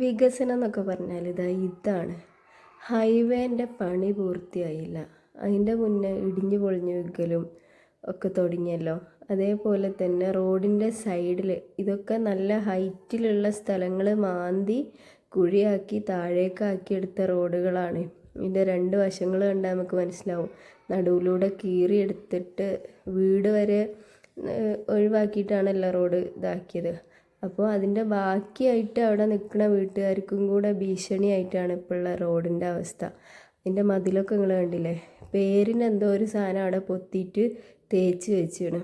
വികസനം എന്നൊക്കെ പറഞ്ഞാൽ ഇതാ ഇതാണ്. ഹൈവേന്റെ പണി പൂർത്തിയായില്ല. അതിന്റെ മുന്നേ ഇടിഞ്ഞു പൊളിഞ്ഞു വിൽക്കലും ഒക്കെ തുടങ്ങിയല്ലോ. അതേപോലെ തന്നെ റോഡിന്റെ സൈഡിൽ ഇതൊക്കെ നല്ല ഹൈറ്റിലുള്ള സ്ഥലങ്ങൾ മാന്തി കുഴിയാക്കി താഴേക്കാക്കി എടുത്ത റോഡുകളാണ്. ഇതിന്റെ രണ്ട് വശങ്ങൾ കണ്ടാൽ നമുക്ക് മനസ്സിലാവും. നടുവിലൂടെ കീറി എടുത്തിട്ട് വീട് വരെ ഒഴിവാക്കിയിട്ടാണല്ലോ റോഡ് ഇതാക്കിയത്. അപ്പോൾ അതിന്റെ ബാക്കിയായിട്ട് അവിടെ നിൽക്കുന്ന വീട്ടുകാർക്കും കൂടെ ഭീഷണിയായിട്ടാണ് ഇപ്പോൾ ഉള്ള റോഡിന്റെ അവസ്ഥ. അതിന്റെ മതിലൊക്കെ നിങ്ങൾ കണ്ടില്ലേ? പേരിന് എന്തോ ഒരു സാധനം അവിടെ പൊത്തിയിട്ട് തേച്ച് വെച്ചാണ്.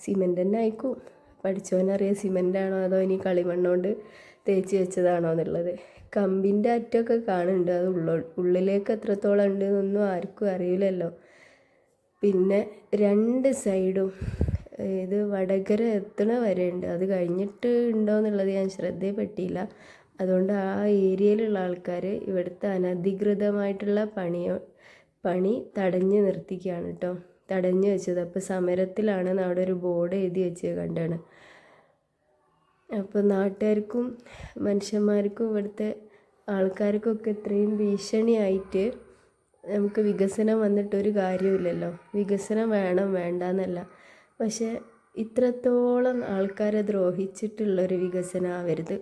സിമെന്റ് തന്നെ ആയിക്കും? പഠിച്ചവനറിയാം സിമെന്റ് ആണോ അതോ ഇനി കളിമണ്ണുകൊണ്ട് തേച്ച് വെച്ചതാണോ എന്നുള്ളത്. കമ്പിന്റെ അറ്റമൊക്കെ കാണുന്നുണ്ട്. അത് ഉള്ള ഉള്ളിലേക്ക് എത്രത്തോളം ഉണ്ട് എന്നൊന്നും ആർക്കും അറിയില്ലല്ലോ. പിന്നെ രണ്ട് സൈഡും ഇത് വടകര എത്തണ വരെ ഉണ്ട് അത് കഴിഞ്ഞിട്ട് ഉണ്ടോ എന്നുള്ളത് ഞാൻ ശ്രദ്ധയിൽപ്പെട്ടില്ല അതുകൊണ്ട് ആ ഏരിയയിലുള്ള ആൾക്കാർ ഇവിടുത്തെ അനധികൃതമായിട്ടുള്ള പണി പണി തടഞ്ഞു നിർത്തിക്കുകയാണ് കേട്ടോ. തടഞ്ഞു വെച്ചത്. അപ്പോൾ സമരത്തിലാണ് അവിടെ ഒരു ബോർഡ് എഴുതി വെച്ചത് കണ്ടാണ്. അപ്പോൾ നാട്ടുകാർക്കും മനുഷ്യന്മാർക്കും ഇവിടുത്തെ ആൾക്കാർക്കൊക്കെ ഇത്രയും ഭീഷണിയായിട്ട് നമുക്ക് വികസനം വന്നിട്ടൊരു കാര്യമില്ലല്ലോ വികസനം വേണം വേണ്ട എന്നല്ല പക്ഷേ ഇത്രത്തോളം ആൾക്കാരെ ദ്രോഹിച്ചിട്ടുള്ളൊരു വികസനം ആവരുത്.